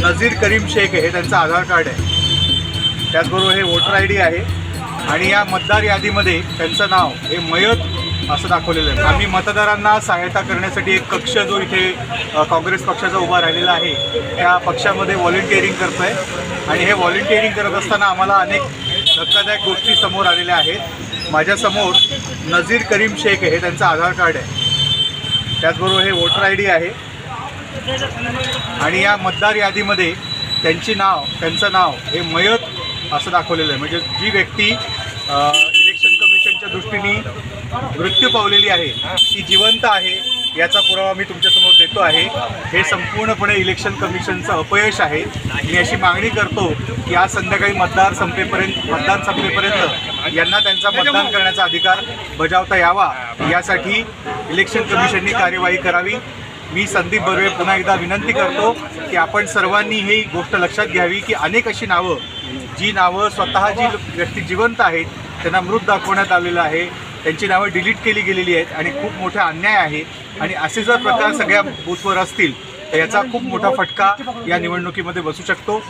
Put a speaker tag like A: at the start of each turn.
A: नझीर करीम शेख हे त्यांचं आधार कार्ड आहे. त्याचबरोबर हे वोटर आय डी आहे. आणि या मतदार यादीमध्ये त्यांचं नाव हे मयत असं दाखवलेलं आहे. आम्ही मतदारांना सहायता करण्यासाठी एक कक्ष जो इथे काँग्रेस पक्षाचा उभा राहिलेला आहे त्या पक्षामध्ये व्हॉलेंटिअरिंग करतो आहे आणि हे व्हॉलेंटिअरिंग करत असताना आम्हाला अनेक धक्कादायक गोष्टी समोर आलेल्या आहेत. माझ्यासमोर नझीर करीम शेख हे त्यांचं आधार कार्ड आहे. त्याचबरोबर हे वोटर आय डी आहे. आणि या मतदार यादीमध्ये त्यांची नाव त्यांचं नाव हे मयत असं दाखवलेलं आहे. म्हणजे जी व्यक्ती इलेक्शन कमिशनच्या दृष्टीने मृत्यू पावलेली आहे ती जिवंत आहे याचा पुरावा मी तुमच्यासमोर देतो आहे. हे संपूर्णपणे इलेक्शन कमिशनचं अपयश आहे. मी अशी मागणी करतो की आज संध्याकाळी मतदार संपेपर्यंत मतदान संपेपर्यंत यांना त्यांचा मतदान करण्याचा अधिकार बजावता यावा. यासाठी इलेक्शन कमिशननी कार्यवाही करावी. मी संदीप बर्वे पुन्हा एकदा विनंती करतो की आपण सर्वांनी ही गोष्ट लक्षात घ्यावी की अनेक अशी नावं जी नावं स्वतः जी व्यक्ती जिवंत आहेत त्यांना मृत दाखवण्यात आलेलं आहे. त्यांची नावं डिलीट केली गेलेली आहेत आणि खूप मोठा अन्याय आहे. आणि असे जर प्रकार सगळ्या बूथवर असतील तर याचा खूप मोठा फटका या निवडणुकीमध्ये बसू शकतो.